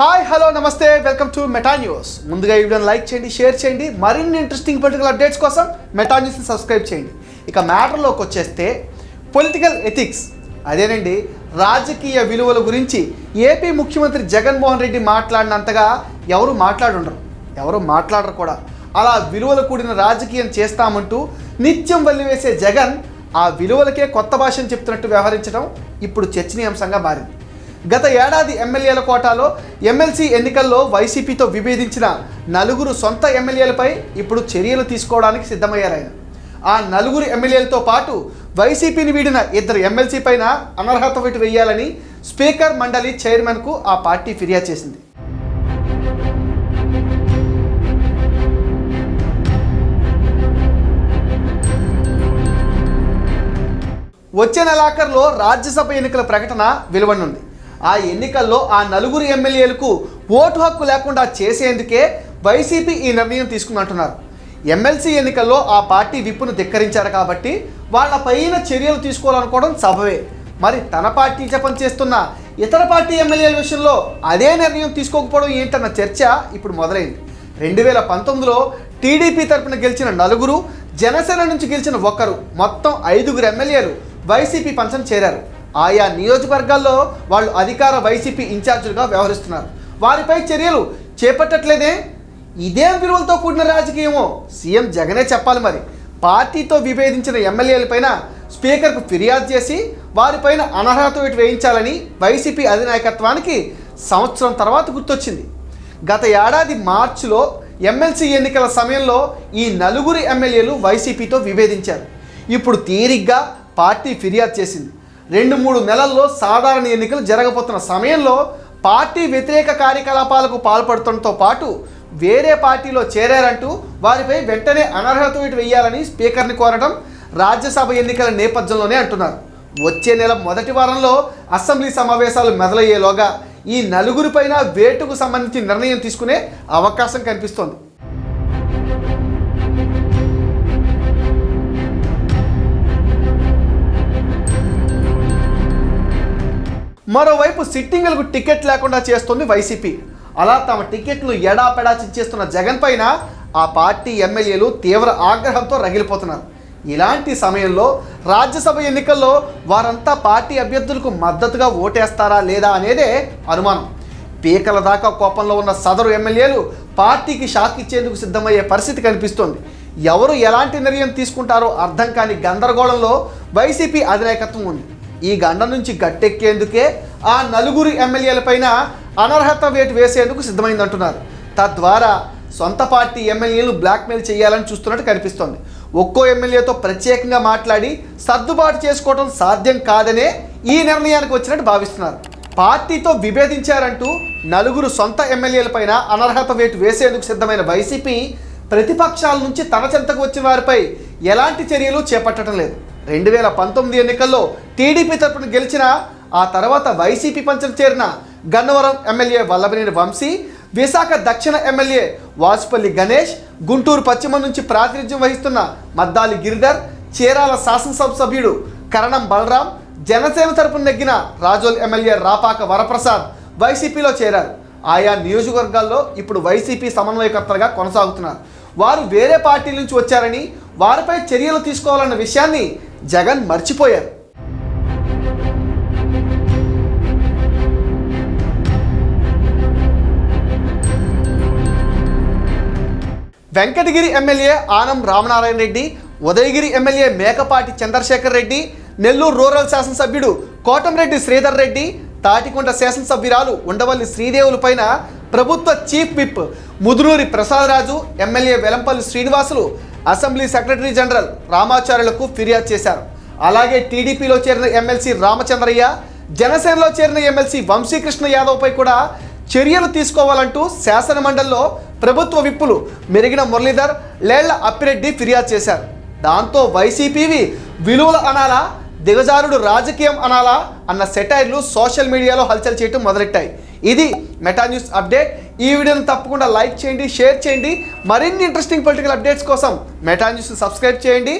Hi hello నమస్తే. Welcome to Meta news. ముందుగా ఈ వీడియోని లైక్ చేయండి షేర్ చేయండి. మరిన్ని ఇంట్రెస్టింగ్ పొలిటికల్ అప్డేట్స్ కోసం మెటా న్యూస్ని సబ్స్క్రైబ్ చేయండి. ఇక మ్యాటర్లోకి వచ్చేస్తే పొలిటికల్ ఎథిక్స్. అదేనండి రాజకీయ విలువల గురించి ఏపీ ముఖ్యమంత్రి జగన్మోహన్ రెడ్డి మాట్లాడినంతగా ఎవరు మాట్లాడుండరు. ఎవరు మాట్లాడరు కూడా. అలా విలువలు కూడిన రాజకీయం చేస్తామంటూ నిత్యం వల్లివేసే జగన్ ఆ విలువలకే కొత్త భాషను చెప్తున్నట్టు వ్యవహరించడం ఇప్పుడు చర్చనీయాంశంగా మారింది. గత ఏడాది ఎమ్మెల్యేల కోటాలో ఎమ్మెల్సీ ఎన్నికల్లో వైసీపీతో విభేదించిన నలుగురు సొంత ఎమ్మెల్యేలపై ఇప్పుడు చర్యలు తీసుకోవడానికి సిద్ధమయ్యారాయన ఆ నలుగురు ఎమ్మెల్యేలతో పాటు వైసీపీని వీడిన ఇద్దరు ఎమ్మెల్సీ పైన అనర్హత వేటు వేయాలని స్పీకర్ మండలి చైర్మన్కు ఆ పార్టీ ఫిర్యాదు చేసింది. వచ్చే నెలాఖరులో రాజ్యసభ ఎన్నికల ప్రకటన వెలువనుంది ఆ ఎన్నికల్లో ఆ నలుగురు ఎమ్మెల్యేలకు ఓటు హక్కు లేకుండా చేసేందుకే వైసీపీ ఈ నిర్ణయం తీసుకుందంటున్నారు. ఎమ్మెల్సీ ఎన్నికల్లో ఆ పార్టీ విప్పును ధిక్కరించారు కాబట్టి వాళ్ళపైన చర్యలు తీసుకోవాలనుకోవడం సభవే మరి తన పార్టీ జపం చేస్తున్న ఇతర పార్టీ ఎమ్మెల్యేల విషయంలో అదే నిర్ణయం తీసుకోకపోవడం ఏంటన్న చర్చ ఇప్పుడు మొదలైంది. రెండు వేల పంతొమ్మిదిలో టీడీపీ తరపున గెలిచిన నలుగురు జనసేన నుంచి గెలిచిన ఒక్కరు మొత్తం ఐదుగురు ఎమ్మెల్యేలు వైసీపీ పంచం చేరారు. ఆయా నియోజకవర్గాల్లో వాళ్ళు అధికార వైసీపీ ఇన్ఛార్జీలుగా వ్యవహరిస్తున్నారు. వారిపై చర్యలు చేపట్టట్లేదే? ఇదేం విలువలతో కూడిన రాజకీయమో? సీఎం జగనే చెప్పాలి మరి. పార్టీతో విభేదించిన ఎమ్మెల్యేలపైన స్పీకర్కు ఫిర్యాదు చేసి వారిపైన అనర్హత వేటు వేయించాలని వైసీపీ అధినాయకత్వానికి సంవత్సరం తర్వాత గుర్తొచ్చింది. గత ఏడాది మార్చిలో ఎమ్మెల్సీ ఎన్నికల సమయంలో ఈ నలుగురు ఎమ్మెల్యేలు వైసీపీతో విభేదించారు. ఇప్పుడు తీరిగ్గా పార్టీ ఫిర్యాదు చేసింది. రెండు మూడు నెలల్లో సాధారణ ఎన్నికలు జరగబోతున్న సమయంలో పార్టీ వ్యతిరేక కార్యకలాపాలకు పాల్పడటంతో పాటు వేరే పార్టీలో చేరారంటూ వారిపై వెంటనే అనర్హత వేటు వేయాలని స్పీకర్ని కోరడం రాజ్యసభ ఎన్నికల నేపథ్యంలోనే అంటున్నారు. వచ్చే నెల మొదటి వారంలో అసెంబ్లీ సమావేశాలు మొదలయ్యేలోగా ఈ నలుగురిపైన వేటుకు సంబంధించి నిర్ణయం తీసుకునే అవకాశం కనిపిస్తోంది. మరోవైపు సిట్టింగులకు టికెట్ లేకుండా చేస్తోంది వైసీపీ. అలా తమ టికెట్లు ఎడాపెడా చేస్తున్న జగన్ పైన ఆ పార్టీ ఎమ్మెల్యేలు తీవ్ర ఆగ్రహంతో రగిలిపోతున్నారు. ఇలాంటి సమయంలో రాజ్యసభ ఎన్నికల్లో వారంతా పార్టీ అభ్యర్థులకు మద్దతుగా ఓటేస్తారా లేదా అనేదే అనుమానం. పీకల దాకా కోపంలో ఉన్న సదరు ఎమ్మెల్యేలు పార్టీకి షాక్ ఇచ్చేందుకు సిద్ధమయ్యే పరిస్థితి కనిపిస్తోంది. ఎవరు ఎలాంటి నిర్ణయం తీసుకుంటారో అర్థం కాని గందరగోళంలో వైసీపీ అధినాయకత్వం ఉంది. ఈ గండ నుంచి గట్టెక్కేందుకే ఆ నలుగురు ఎమ్మెల్యేలపైన అనర్హత వేటు వేసేందుకు సిద్ధమైందంటున్నారు. తద్వారా సొంత పార్టీ ఎమ్మెల్యేలు బ్లాక్మెయిల్ చేయాలని చూస్తున్నట్టు కనిపిస్తోంది. ఒక్కో ఎమ్మెల్యేతో ప్రత్యేకంగా మాట్లాడి సర్దుబాటు చేసుకోవడం సాధ్యం కాదనే ఈ నిర్ణయానికి వచ్చినట్టు భావిస్తున్నారు. పార్టీతో విభేదించారంటూ నలుగురు సొంత ఎమ్మెల్యేలపైన అనర్హత వేటు వేసేందుకు సిద్ధమైన వైసీపీ ప్రతిపక్షాల నుంచి తన చెంతకు వచ్చిన వారిపై ఎలాంటి చర్యలు చేపట్టడం లేదు. రెండు వేల పంతొమ్మిది ఎన్నికల్లో టీడీపీ తరపున గెలిచిన ఆ తర్వాత వైసీపీ పంచం చేరిన గన్నవరం ఎమ్మెల్యే వల్లభనేని వంశీ విశాఖ దక్షిణ ఎమ్మెల్యే వాసుపల్లి గణేష్ గుంటూరు పశ్చిమ నుంచి ప్రాతినిధ్యం వహిస్తున్న మద్దాలి గిరిధర్ చీరాల శాసనసభ సభ్యుడు కరణం బలరాం జనసేన తరపున నెగ్గిన రాజోల్ ఎమ్మెల్యే రాపాక వరప్రసాద్ వైసీపీలో చేరారు. ఆయా నియోజకవర్గాల్లో ఇప్పుడు వైసీపీ సమన్వయకర్తలుగా కొనసాగుతున్నారు. వారు వేరే పార్టీల నుంచి వచ్చారని వారిపై చర్యలు తీసుకోవాలన్న విషయాన్ని జగన్ మర్చిపోయారు. Venkatagiri MLA Anam Ramanarayana Reddy Udayagiri MLA Mekapati Chandrasekhar Reddy Nellore rural శాసనసభ్యుడు కోటంరెడ్డి శ్రీధర్ రెడ్డి తాటికొండ శాసనసభ్యురాలు ఉండవల్లి శ్రీదేవులపైన ప్రభుత్వ chief whip Mudunuri Prasadaraju MLA Vellampalli Srinivasulu assembly secretary general రామాచార్యులకు ఫిర్యాదు చేశారు. అలాగే టీడీపీలో చేరిన ఎమ్మెల్సీ రామచంద్రయ్య జనసేనలో చేరిన ఎమ్మెల్సీ వంశీకృష్ణ యాదవ్పై కూడా చర్యలు తీసుకోవాలంటూ శాసనమండలిలో ప్రభుత్వ విప్పులు మెరిగిన మురళీధర్ లేళ్ళ అప్పిరెడ్డి ఫిర్యాదు చేశారు. దాంతో వైసీపీవి విలువలు అనాలా దిగజారుడు రాజకీయం అనాలా అన్న సెటైర్లు సోషల్ మీడియాలో హల్చల్ చేయటం మొదలెట్టాయి. ఇది మెటా న్యూస్ అప్డేట్. ఈ వీడియోని తప్పకుండా లైక్ చేయండి షేర్ చేయండి. మరిన్ని ఇంట్రెస్టింగ్ పొలిటికల్ అప్డేట్స్ కోసం మెటా న్యూస్ని సబ్స్క్రైబ్ చేయండి.